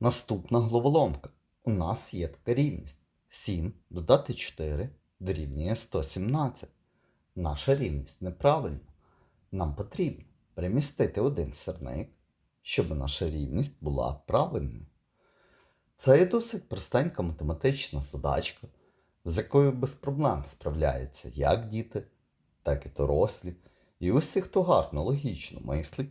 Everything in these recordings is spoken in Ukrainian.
Наступна головоломка. У нас є така рівність. 7 додати 4 дорівнює 117. Наша рівність неправильна. Нам потрібно перемістити один сірник, щоб наша рівність була правильною. Це є досить простенька математична задачка, з якою без проблем справляються як діти, так і дорослі. І усі, хто гарно логічно мислить,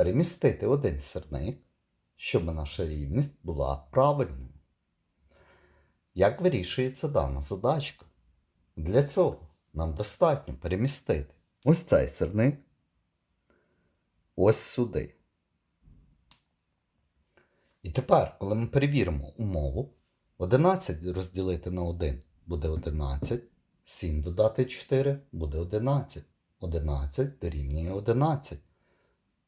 перемістити один сирник, щоб наша рівність була правильною. Як вирішується дана задачка? Для цього нам достатньо перемістити ось цей сирник ось сюди. І тепер, коли ми перевіримо умову, 11 розділити на 1 буде 11, 7 додати 4 буде 11. 11 дорівнює 11.